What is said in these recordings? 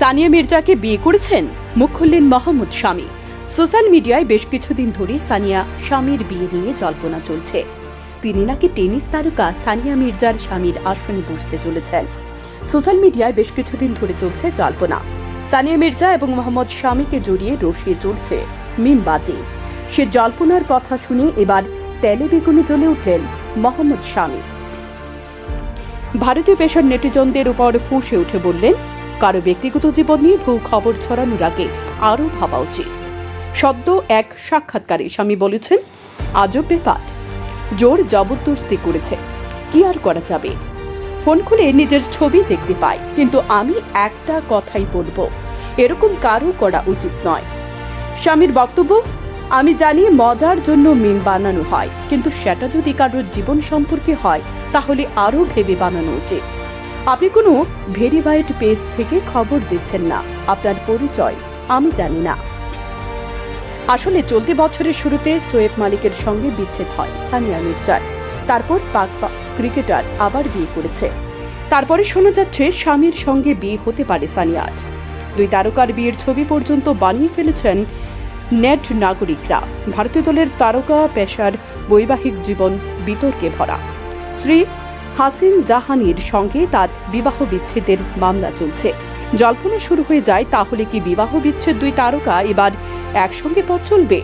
সানিয়া মির্জাকে বিয়ে করেছেন মুখ খুললেন মোহাম্মদ শামী সোশ্যাল মিডিয়ায় বেশ কিছুদিন ধরে সানিয়া স্বামীর বিয়ে নিয়ে জল্পনা চলছে। তিনি নাকি টেনিস তারকা সানিয়া মির্জার স্বামীর আসনে বসতে চলেছেন। সোশ্যাল মিডিয়ায় বেশ কিছুদিন ধরে চলছে জল্পনা। সানিয়া মির্জা এবং মোহাম্মদ স্বামীকে জড়িয়ে রসিয়ে চলছে মিমবাজি। সে জল্পনার কথা শুনে এবার তেলে বেগুনে জ্বলে উঠলেন মোহাম্মদ স্বামী। ভারতীয় পেশার নেটিজনদের উপর ফুঁসে উঠে বললেন কারও ব্যক্তিগত জীবন নিয়ে ভুল খবর ছড়ানোর আগে আরও ভাবা উচিত। সদ্য এক সাক্ষাৎকারে স্বামী বলেছেন, আজব ব্যাপার। জোর জবরদস্তি করেছে। কি আর করা যাবে? ফোন খুলে নিজের ছবি দেখতে পাই কিন্তু আমি একটা কথাই বলব, এরকম কারও করা উচিত নয়। স্বামীর বক্তব্য, আমি জানি মজার জন্য মিম বানানো হয়, কিন্তু সেটা যদি কারোর জীবন সম্পর্কে হয়, তাহলে আরও ভেবে বানানো উচিত। আপনি কোনো ভেরিফাইড পেজ থেকে খবর দিচ্ছেন না। আপনার পরিচয় আমি জানি না। আসলে চলতি বছরের শুরুতে সোয়েব মালিকের সঙ্গে বিচ্ছেদ হয় সানিয়া মির্জার। তারপর পাক ক্রিকেটার আবার বিয়ে করেছে। তারপরে শোনা যাচ্ছে স্বামীর সঙ্গে বিয়ে হতে পারে সানিয়ার। দুই তারকার বিয়ের ছবি পর্যন্ত বানিয়ে ফেলেছেন নেট নাগরিকরা। ভারতীয় দলের তারকা, পেশার, বৈবাহিক জীবন, বিতর্কে ভরা। শ্রী হাসিন জাহানির সঙ্গে তার বিবাহ বিচ্ছেদের মামলা চলছে। জল্পনা শুরু হয়ে যায়, তাহলে কি বিবাহ বিচ্ছেদ দুই তারকা এবার একসঙ্গে পথ চলবে?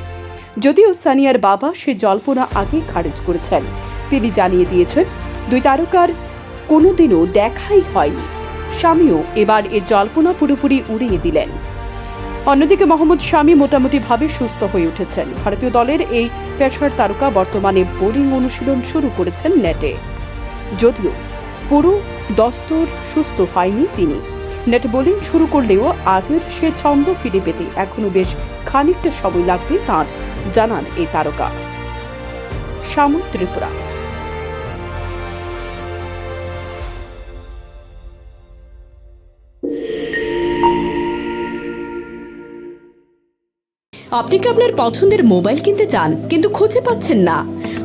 যদিও সানিয়ার বাবা সে জল্পনা আগে খারিজ করেছেন। তিনি জানিয়ে দিয়েছেন, দুই তারকার কোনোদিনও দেখাই হয়নি। স্বামীও এবার এ জল্পনা পুরোপুরি উড়িয়ে দিলেন। অন্যদিকে মোহাম্মদ স্বামী মোটামুটি ভাবে সুস্থ হয়ে উঠেছেন। ভারতীয় দলের এই পেশার তারকা বর্তমানে বোলিং অনুশীলন শুরু করেছেন নেটে। যদিও পুরো দস্তর সুস্থ হয়নি তিনি। নেট বোলিং শুরু করলেও আগের সে ছন্দ ফিরে পেতে এখনও বেশ খানিকটা সময় লাগবে তাঁর, জানান এই তারকা। শ্যামল ত্রিপুরা। আপনি কি আপনার পছন্দের মোবাইল কিনতে চান, কিন্তু খুঁজে পাচ্ছেন না?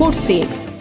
four six